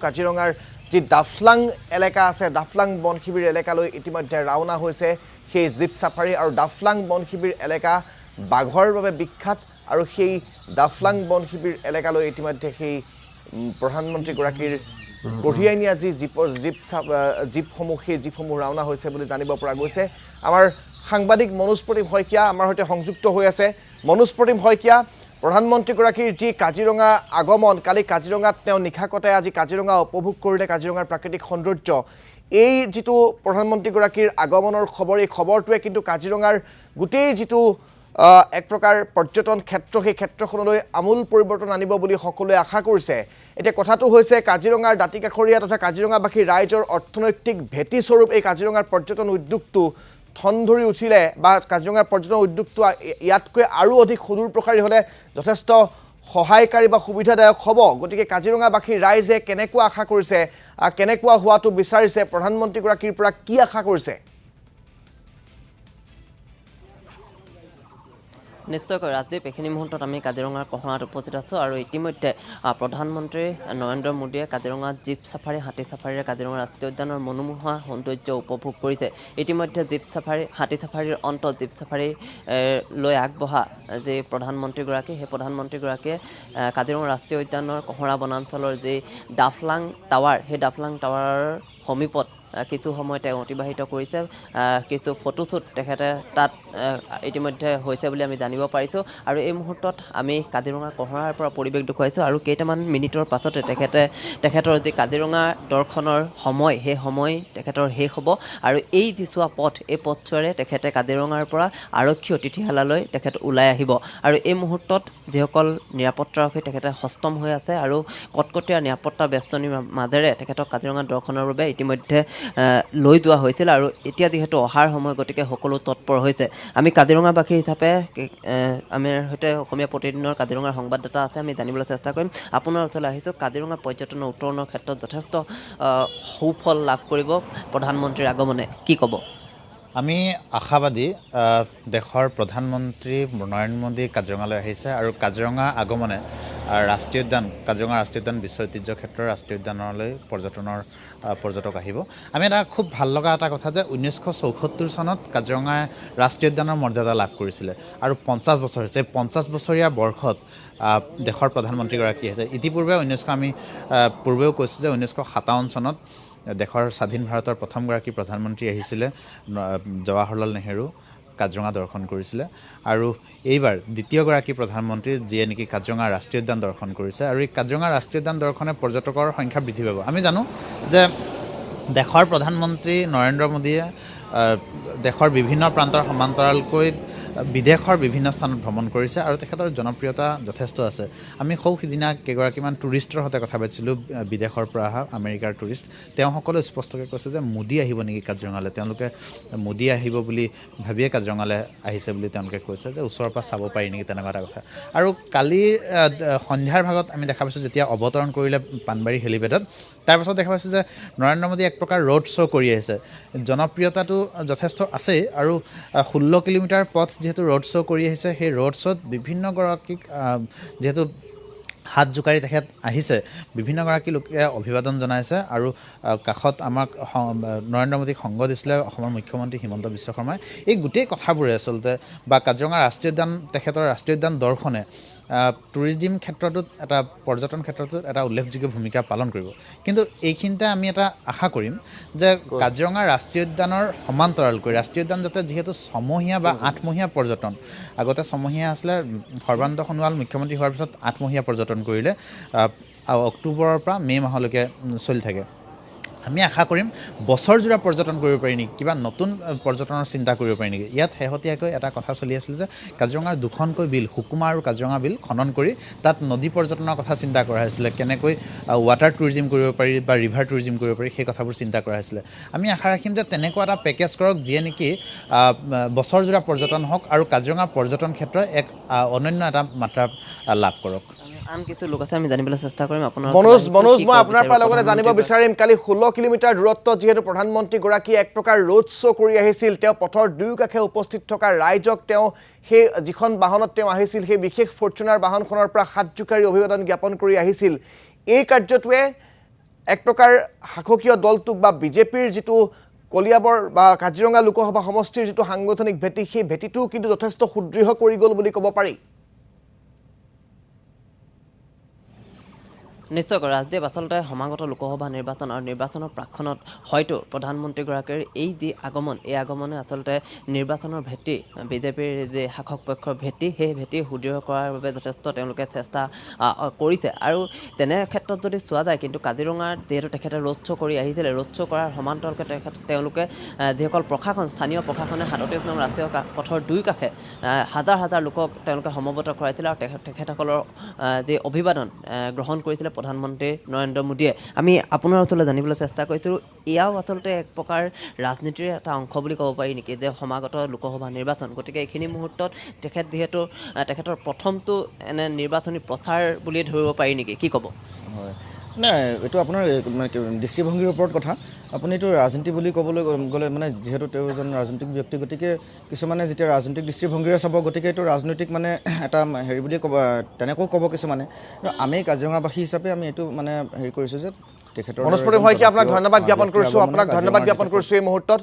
কাজিৰঙাৰ যি ডাফলাং এলেকা আছে ডাফলাং বন শিবিৰ এলেকালৈ ইতিমধ্যে ৰাওনা হৈছে সেই জীপ চাফাৰী আৰু ডাফলাং বন শিবিৰ এলেকা বাঘৰ বাবে বিখ্যাত আৰু সেই ডাফলাং বন শিবিৰ এলেকালৈ ইতিমধ্যে সেই প্ৰধানমন্ত্ৰীগৰাকীৰ কঢ়িয়াই নিয়া যি জীপৰ জীপ জীপসমূহ, সেই জীপসমূহ ৰাওনা হৈছে বুলি জানিব পৰা গৈছে। আমাৰ সাংবাদিক মনোজ প্ৰতিম শইকীয়া আমাৰ সৈতে সংযুক্ত হৈ আছে। মনোজ প্ৰতিম শইকীয়া প্ৰধানমন্ত্ৰীগৰাকীৰ যি কাজিৰঙা আগমন, কালি কাজিৰঙাত তেওঁ নিশা কটাই আজি কাজিৰঙা উপভোগ কৰিলে, কাজিৰঙাৰ প্ৰাকৃতিক সৌন্দৰ্য। এই যিটো প্ৰধানমন্ত্ৰীগৰাকীৰ আগমনৰ খবৰ, এই খবৰটোৱে কিন্তু কাজিৰঙাৰ গোটেই যিটো এক প্ৰকাৰ পৰ্যটন ক্ষেত্ৰ, সেই ক্ষেত্ৰখনলৈ আমূল পৰিৱৰ্তন আনিব বুলি সকলোৱে আশা কৰিছে। এতিয়া কথাটো হৈছে, কাজিৰঙাৰ দাঁতিকাষৰীয়া তথা কাজিৰঙাবাসী ৰাইজৰ অৰ্থনৈতিক ভেটিস্বৰূপ এই কাজিৰঙাৰ পৰ্যটন উদ্যোগটো ঠন ধৰি উঠিলে বা কাজিৰঙা পৰ্যটন উদ্যোগটো ইয়াতকৈ আৰু অধিক সুদূৰ হ'লে যথেষ্ট সহায়কাৰী বা সুবিধাদায়ক হ'ব। গতিকে কাজিৰঙাবাসী ৰাইজে কেনেকুৱা আশা কৰিছে কেনেকুৱা হোৱাটো বিচাৰিছে, প্ৰধানমন্ত্ৰীগৰাকীৰ পৰা কি আশা কৰিছে? নিশ্চয়কৈ ৰাজদীপ এইখিনি মুহূৰ্তত আমি কাজিৰঙাৰ কহৰাত উপস্থিত আছোঁ আৰু ইতিমধ্যে প্ৰধানমন্ত্ৰী নৰেন্দ্ৰ মোদীয়ে কাজিৰঙাত জীপ চাফাৰী, হাতী চাফাৰীৰে কাজিৰঙা ৰাষ্ট্ৰীয় উদ্যানৰ মনোমোহা সৌন্দৰ্য উপভোগ কৰিছে। ইতিমধ্যে জীপ চাফাৰী, হাতী চাফাৰীৰ অন্তত জীপ চাফাৰী লৈ আগবঢ়া যি প্ৰধানমন্ত্ৰীগৰাকী, সেই প্ৰধানমন্ত্ৰীগৰাকীয়ে কাজিৰঙা ৰাষ্ট্ৰীয় উদ্যানৰ কহৰা বনাঞ্চলৰ যি ডাফলাং টাৱাৰ, সেই ডাফলাং টাৱাৰৰ সমীপত কিছু সময় তেওঁ অতিবাহিত কৰিছে। কিছু ফটোশ্বুট তেখেতে তাত ইতিমধ্যে হৈছে বুলি আমি জানিব পাৰিছোঁ। আৰু এই মুহূৰ্তত আমি কাজিৰঙা কহৰাৰ পৰা পৰিৱেশ দেখুৱাইছোঁ আৰু কেইটামান মিনিটৰ পাছতে তেখেতে তেখেতৰ যি কাজিৰঙা দৰ্শনৰ সময় সেই সময় তেখেতৰ শেষ হ'ব। আৰু এই যিচোৱা পথ এই পথছোৱাৰে তেখেতে কাজিৰঙাৰ পৰা আৰক্ষী অতিথিশালালৈ তেখেত ওলাই আহিব। আৰু এই মুহূৰ্তত যিসকল নিৰাপত্তাৰক্ষী তেখেতে সষ্টম হৈ আছে আৰু কটকটীয়া নিৰাপত্তা বেষ্টনীৰ মাজেৰে তেখেতক কাজিৰঙা দৰ্শনৰ বাবে ইতিমধ্যে লৈ যোৱা হৈছিল আৰু এতিয়া যিহেতু অহাৰ সময়, গতিকে সকলো তৎপৰ হৈছে। আমি কাজিৰঙাবাসী হিচাপে আমাৰ সৈতে অসমীয়া প্ৰতিদিনৰ কাজিৰঙাৰ সংবাদদাতা আছে, আমি জানিবলৈ চেষ্টা কৰিম। আপোনাৰ ওচৰলৈ আহিছোঁ। কাজিৰঙা পৰ্যটনৰ উত্তৰণৰ ক্ষেত্ৰত যথেষ্ট সুফল লাভ কৰিব প্ৰধানমন্ত্ৰীৰ আগমনে। কি ক'ব? আমি আশাবাদী দেশৰ প্ৰধানমন্ত্ৰী নৰেন্দ্ৰ মোদী কাজিৰঙালৈ আহিছে আৰু কাজিৰঙা আগমনে ৰাষ্ট্ৰীয় উদ্যান, কাজিৰঙা ৰাষ্ট্ৰীয় উদ্যান, বিশ্ব ঐতিহ্য ক্ষেত্ৰৰ ৰাষ্ট্ৰীয় উদ্যানলৈ পৰ্যটনৰ পৰ্যটক আহিব। আমি এটা খুব ভালো লগা এটা কথা যে ঊনৈছশ চৌসত্তৰ চনত কাজিৰঙাই ৰাষ্ট্ৰীয় উদ্যানৰ মৰ্যাদা লাভ কৰিছিলে। আৰু পঞ্চাছ বছৰ হৈছে। এই পঞ্চাছ বছৰীয়া বৰ্ষত দেশৰ প্ৰধানমন্ত্ৰীগৰাকী আহিছে। ইতিপূৰ্বে ঊনৈছশ, আমি পূৰ্বেও কৈছোঁ যে ঊনৈছশ সাতাৱন্ন চনত দেশৰ স্বাধীন ভাৰতৰ প্ৰথমগৰাকী প্ৰধানমন্ত্ৰী আহিছিলে জৱাহৰলাল নেহেৰু। কাজিৰঙা দৰ্শন কৰিছিলে। আৰু এইবাৰ দ্বিতীয়গৰাকী প্ৰধানমন্ত্ৰী, যিয়ে নেকি কাজিৰঙা ৰাষ্ট্ৰীয় উদ্যান দৰ্শন কৰিছে। আৰু এই কাজিৰঙা ৰাষ্ট্ৰীয় উদ্যান দৰ্শনে পৰ্যটকৰ সংখ্যা বৃদ্ধি পাব। আমি জানো যে দেশৰ প্ৰধানমন্ত্ৰী নৰেন্দ্ৰ মোদীয়ে দেশৰ বিভিন্ন প্ৰান্তৰ সমান্তৰালকৈ বিদেশৰ বিভিন্ন স্থানত ভ্ৰমণ কৰিছে আৰু তেখেতৰ জনপ্ৰিয়তা যথেষ্ট আছে। আমি সৌ সিদিনা কেইগৰাকীমান টুৰিষ্টৰ সৈতে কথা পাতিছিলোঁ বিদেশৰ পৰা অহা আমেৰিকাৰ টুৰিষ্ট। তেওঁসকলে স্পষ্টকৈ কৈছে যে মোদী আহিব নেকি কাজিৰঙালৈ। তেওঁলোকে মোদী আহিব বুলি ভাবিয়ে কাজিৰঙালৈ আহিছে বুলি তেওঁলোকে কৈছে যে ওচৰৰ পৰা চাব পাৰি নেকি তেনেকুৱা এটা কথা। আৰু কালিৰ সন্ধ্যাৰ ভাগত আমি দেখা পাইছোঁ যেতিয়া অৱতৰণ কৰিলে পানবাৰী হেলিপেডত তাৰপাছত দেখা পাইছোঁ যে নৰেন্দ্ৰ মোদী এক প্ৰকাৰ ৰোড শ্ব' কৰি আহিছে। জনপ্ৰিয়তাটো যথেষ্ট আছেই আৰু ষোল্ল কিলোমিটাৰ পথ যিহেতু ৰোড শ্ব' কৰি আহিছে, সেই ৰোড শ্ব'ত বিভিন্নগৰাকীক যিহেতু হাত জোকাৰি তেখেত আহিছে বিভিন্নগৰাকী লোকে অভিবাদন জনাইছে আৰু কাষত আমাক নৰেন্দ্ৰ মোদীক সংগ দিছিলে অসমৰ মুখ্যমন্ত্ৰী হিমন্ত বিশ্ব শৰ্মাই। এই গোটেই কথাবোৰে আচলতে, বা কাজিৰঙা ৰাষ্ট্ৰীয় উদ্যান, তেখেতৰ ৰাষ্ট্ৰীয় উদ্যান দৰ্শনে টুৰিজিম ক্ষেত্ৰটোত এটা পৰ্যটন ক্ষেত্ৰটোত এটা উল্লেখযোগ্য ভূমিকা পালন কৰিব। কিন্তু এইখিনিতে আমি এটা আশা কৰিম যে কাজিৰঙা ৰাষ্ট্ৰীয় উদ্যানৰ সমান্তৰালকৈ ৰাষ্ট্ৰীয় উদ্যান যাতে যিহেতু ছমহীয়া বা আঠমহীয়া পৰ্যটন আগতে ছমহীয়া আছিলে সৰ্বানন্দ সোণোৱাল মুখ্যমন্ত্ৰী হোৱাৰ পিছত আঠমহীয়া পৰ্যটন কৰিলে অক্টোবৰৰ পৰা মে' মাহলৈকে চলি থাকে। আমি আশা কৰিম বছৰজোৰা পৰ্যটন কৰিব পাৰি নেকি, কিবা নতুন পৰ্যটনৰ চিন্তা কৰিব পাৰি নেকি। ইয়াত শেহতীয়াকৈ এটা কথা চলি আছিল যে কাজিৰঙাৰ দুখনকৈ বিল সুকুমা আৰু কাজিৰঙা বিল খনন কৰি তাত নদী পৰ্যটনৰ কথা চিন্তা কৰা হৈছিলে। কেনেকৈ ৱাটাৰ টুৰিজিম কৰিব পাৰি বা ৰিভাৰ টুৰিজিম কৰিব পাৰি, সেই কথাবোৰ চিন্তা কৰা হৈছিলে। আমি আশা ৰাখিম যে তেনেকুৱা এটা পেকেজ কৰক যিয়ে নেকি বছৰজোৰা পৰ্যটন হওক আৰু কাজিৰঙা পৰ্যটন ক্ষেত্ৰই এক অনন্য এটা মাত্ৰা লাভ কৰক। আন কিছু লোক আছে আমি জানিবলৈ চেষ্টা কৰিম আপোনাৰ মনোজ মনোজ মই আপোনাৰ পৰা লগতে জানিব বিচাৰিম কালি ষোল্ল কিলোমিটাৰ দূৰত্ব যিহেতু প্ৰধানমন্ত্ৰীগৰাকীয়ে এক প্ৰকাৰ ৰোড শ্ব' কৰি আহিছিল তেওঁ পথৰ দুয়োকাষে উপস্থিত থকা ৰাইজক তেওঁ সেই যিখন বাহনত তেওঁ আহিছিল সেই বিশেষ ফৰ্চুনাৰ বাহনখনৰ পৰা হাত জোকাৰি অভিবাদন জ্ঞাপন কৰি আহিছিল। এই কাৰ্যটোৱে এক প্ৰকাৰ শাসকীয় দলটোক বা বিজেপিৰ যিটো কলিয়াবৰ বা কাজিৰঙা লোকসভা সমষ্টিৰ যিটো সাংগঠনিক ভেটি সেই ভেটিটো কিন্তু যথেষ্ট সুদৃঢ় কৰি গ'ল বুলি ক'ব পাৰি। নিশ্চয়কৈ ৰাজদীপ আচলতে সমাগত লোকসভা নিৰ্বাচন আৰু নিৰ্বাচনৰ প্ৰাক্ষণত হয়তো প্ৰধানমন্ত্ৰীগৰাকীৰ এই যি আগমন, এই আগমনে আচলতে নিৰ্বাচনৰ ভেটি, বিজেপিৰ যি শাসক পক্ষৰ ভেটি, সেই ভেটি সুদৃঢ় কৰাৰ বাবে যথেষ্ট তেওঁলোকে চেষ্টা কৰিছে। আৰু তেনে ক্ষেত্ৰত যদি চোৱা যায়, কিন্তু কাজিৰঙাত যিহেতু তেখেতে ৰোড শ্ব' কৰি আহিছিলে ৰোড শ্ব' কৰাৰ সমান্তৰালকৈ তেখেত, তেওঁলোকে যিসকল প্ৰশাসন, স্থানীয় প্ৰশাসনে সাতত্ৰিছ নং ৰাষ্ট্ৰীয় পথৰ দুই কাষে হাজাৰ হাজাৰ লোকক তেওঁলোকে সমবেত কৰাইছিলে আৰু তেখেত, তেখেতসকলৰ যি অভিবাদন গ্ৰহণ কৰিছিলে। প্ৰধানমন্ত্ৰী নৰেন্দ্ৰ মোদীয়ে। আমি আপোনাৰ ওচৰলৈ জানিবলৈ চেষ্টা কৰিছিলোঁ এয়াও আচলতে এক প্ৰকাৰ ৰাজনীতিৰ এটা অংশ বুলি ক'ব পাৰি নেকি যে সমাগত লোকসভা নিৰ্বাচন। গতিকে এইখিনি মুহূৰ্তত তেখেত যিহেতু তেখেতৰ প্ৰথমটো এনে নিৰ্বাচনী প্ৰচাৰ বুলিয়ে ধৰিব পাৰি নেকি কি ক'ব? হয়। নাই এইটো আপোনাৰ দৃষ্টিভংগীৰ ওপৰত কথা। আপুনি এইটো ৰাজনীতি বুলি ক'বলৈ গ'লে মানে যিহেতু তেওঁ এজন ৰাজনৈতিক ব্যক্তি গতিকে কিছুমানে যেতিয়া ৰাজনৈতিক দৃষ্টিভংগীৰে চাব গতিকে এইটো ৰাজনৈতিক মানে এটা হেৰি বুলিয়ে ক'ব তেনেকৈও ক'ব কিছুমানে। আমি কাজিৰঙাবাসী হিচাপে আমি এইটো মানে হেৰি কৰিছোঁ যে তেখেতৰ মনোজ প্ৰদীপ শইকীয়া আপোনাক ধন্যবাদ জ্ঞাপন কৰিছোঁ। আপোনাক ধন্যবাদ জ্ঞাপন কৰিছোঁ এই মুহূৰ্তত।